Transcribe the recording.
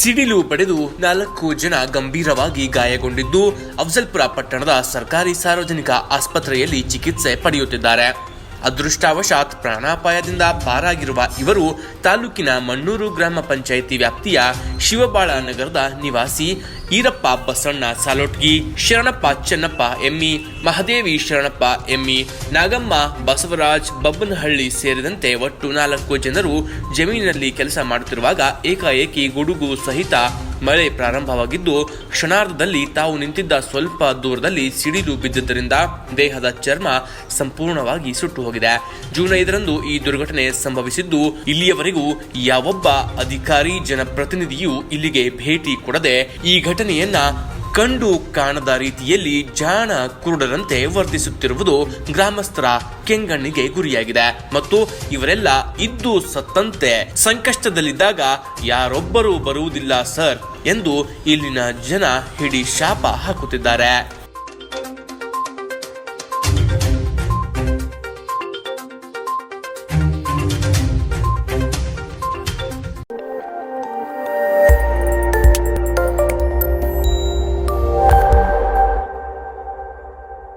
ಸಿಡಿಲು ಪಡೆದು ನಾಲ್ಕು ಜನ ಗಂಭೀರವಾಗಿ ಗಾಯಗೊಂಡಿದ್ದು, ಅಫ್ಜಲ್ಪುರ ಪಟ್ಟಣದ ಸರ್ಕಾರಿ ಸಾರ್ವಜನಿಕ ಆಸ್ಪತ್ರೆಯಲ್ಲಿ ಚಿಕಿತ್ಸೆ ಪಡೆಯುತ್ತಿದ್ದಾರೆ. ಅದೃಷ್ಟವಶಾತ್ ಪ್ರಾಣಾಪಾಯದಿಂದ ಪಾರಾಗಿರುವ ಇವರು ತಾಲೂಕಿನ ಮಣ್ಣೂರು ಗ್ರಾಮ ಪಂಚಾಯಿತಿ ವ್ಯಾಪ್ತಿಯ ಶಿವಬಾಳ ನಗರದ ನಿವಾಸಿ ಈರಪ್ಪ ಬಸಣ್ಣ ಸಾಲೋಟ್ಗಿ, ಶರಣಪ್ಪ ಚೆನ್ನಪ್ಪ ಎಮ್ಮಿ, ಮಹದೇವಿ ಶರಣಪ್ಪ ಎಮ್ಮಿ, ನಾಗಮ್ಮ, ಬಸವರಾಜ್, ಬಬ್ಬನಹಳ್ಳಿ ಸೇರಿದಂತೆ ಒಟ್ಟು ನಾಲ್ಕು ಜನರು ಜಮೀನಿನಲ್ಲಿ ಕೆಲಸ ಮಾಡುತ್ತಿರುವಾಗ ಏಕಾಏಕಿ ಗುಡುಗು ಸಹಿತ ಮಳೆ ಪ್ರಾರಂಭವಾಗಿದ್ದು, ಕ್ಷಣಾರ್ಧದಲ್ಲಿ ತಾವು ನಿಂತಿದ್ದ ಸ್ವಲ್ಪ ದೂರದಲ್ಲಿ ಸಿಡಿಲು ಬಿದ್ದಿದ್ದರಿಂದ ದೇಹದ ಚರ್ಮ ಸಂಪೂರ್ಣವಾಗಿ ಸುಟ್ಟು ಹೋಗಿದೆ ಜೂನ್ ಐದರಂದು ಈ ದುರ್ಘಟನೆ ಸಂಭವಿಸಿದ್ದು, ಇಲ್ಲಿಯವರೆಗೂ ಯಾವೊಬ್ಬ ಅಧಿಕಾರಿ, ಜನಪ್ರತಿನಿಧಿಯೂ ಇಲ್ಲಿಗೆ ಭೇಟಿ ಕೊಡದೆ ಈ ಘಟನೆಯನ್ನ ಕಂಡು ಕಾಣದ ರೀತಿಯಲ್ಲಿ ಜಾಣ ಕುರುಡರಂತೆ ವರ್ತಿಸುತ್ತಿರುವುದು ಗ್ರಾಮಸ್ಥರ ಕೆಂಗಣ್ಣಿಗೆ ಗುರಿಯಾಗಿದೆ. ಮತ್ತು ಇವರೆಲ್ಲ ಇದ್ದು ಸತ್ತಂತೆ. ಸಂಕಷ್ಟದಲ್ಲಿದ್ದಾಗ ಯಾರೊಬ್ಬರೂ ಬರುವುದಿಲ್ಲ, ಸರ್, ಎಂದು ಇಲ್ಲಿನ ಜನ ಹಿಡಿ ಶಾಪ ಹಾಕುತ್ತಿದ್ದಾರೆ.